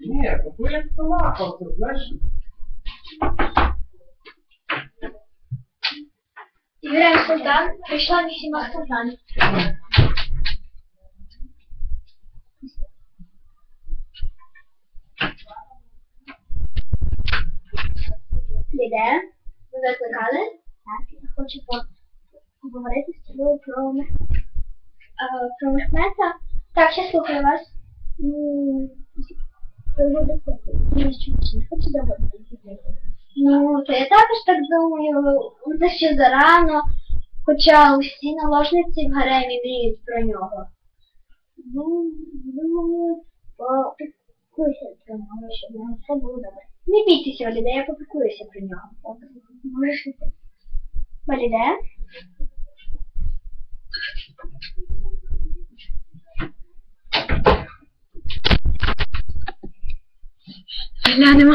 Ні, то то як салапа, це знаєш. Юрій Султан, прийшла Місіма Султан. Іде? Ви викликали? Так, я хочу по- поговорити з тобою про е, про Мехмета. Так, я слухаю вас. Приводу не хочу доводити. Ну, то я також так думаю, це ще зарано, хоча усі наложниці в гаремі мріють про нього. Ну, думаю, попікуйся про нього, щоб нам все було добре. Не бійтеся, Валіде, я попікуюся про нього. Можеш 何や、でも、